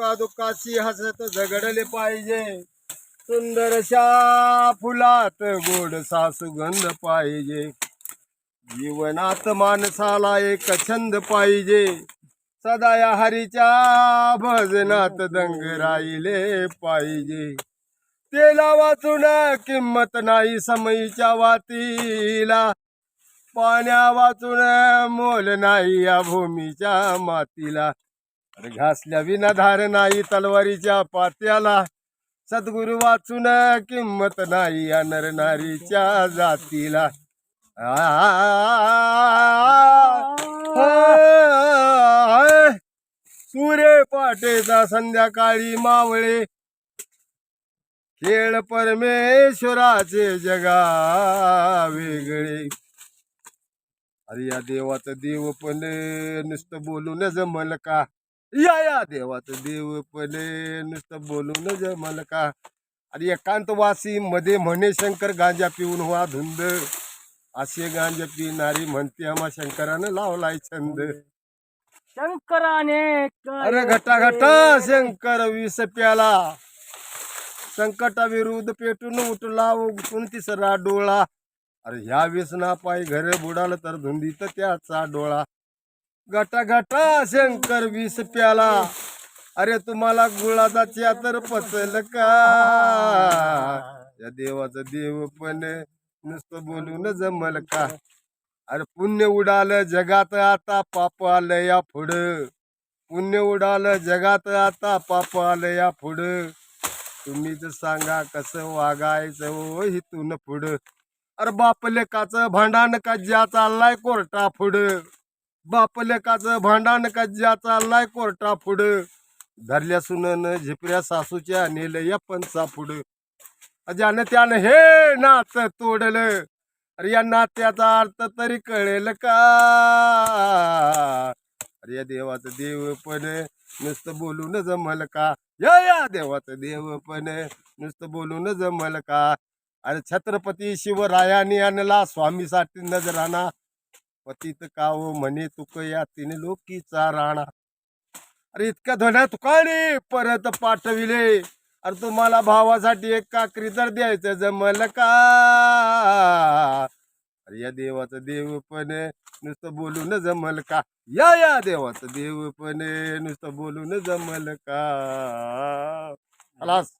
दुःखा दुःखाची हसत झगडले पाहिजे. सुंदरशा फुलात गोडसा सुगंध पाहिजे. जीवनात माणसाला एक छंद पाहिजे. सदाया हरीच्या भजनात दंग राहिले पाहिजे. तेला वाचून किंमत नाही समयीच्या वातीला. पाण्या वाचून मोल नाही या भूमीच्या मातीला. घासल्या विना धार नाही तलवारीच्या पात्याला सद्गुरु वाचून किंमत नाही या नरनारीच्या जातीला सूर्य पाटेचा संध्याकाळी मावळे खेळ परमेश्वराचे जगा वेगळे अरे या देवाचं देव पण नुसतं बोलूनच जमल का या या देवाचं देव पण नुसतं बोलून जमल का. अरे एकांतवासी मध्ये म्हणे शंकर गांजा पिऊन व्हा धुंद. असे गांजा पिणारी म्हणते आम्हा शंकरानं लावलाय छंद. शंकराने काय अरे घटा घटा शंकर विष प्याला. संकटाविरुद्ध पेटून उठला उठून तिसरा डोळा. अरे ह्या व्यसना पायी घर बुडाल तर धुंदीत त्याचा डोळा. गटा गटा शंकर विष प्याला. अरे तुम्हाला गुळाचा तर पचल का? या देवाचं देव पण नुसतं बोलून जमल का? अरे पुण्य उडालं जगात आता पाप आलं या पुढं. पुण्य उडालं जगात आता पाप आलं या पुढं. तुम्हीच सांगा कसं वागायचं हो इथून पुढं. अरे बाप लेकाचं का ज्या चाललाय कोर्टा पुढं. बापलेकाचं भांडण कज्जा चाललाय कोर्टा पुढं धरल्या सुनन झिपऱ्या सासूच्या नेलं या पंचा पुढं ज्यानं त्यानं हे नाच तोडलं. अरे या नात्याचा अर्थ तरी कळेल का? अरे या देवाचं देव पण नुसतं बोलून जमल का? या या देवाचं देव पण नुसतं बोलून जमल का? अरे छत्रपती शिवरायाने आणला स्वामीसाठी नजराना. पतित काव म्हणे तुक या तिने लोकीचा राणा. अरे इतक्या धन्या तुकाने परत पाठविले. अरे तुम्हाला भावासाठी एक काकरी तर द्यायचं जमल का? अरे या देवाचं देव पण नुसतं बोलून जमल का? या या देवाचं देव पण नुसतं बोलून जमल का? खलास.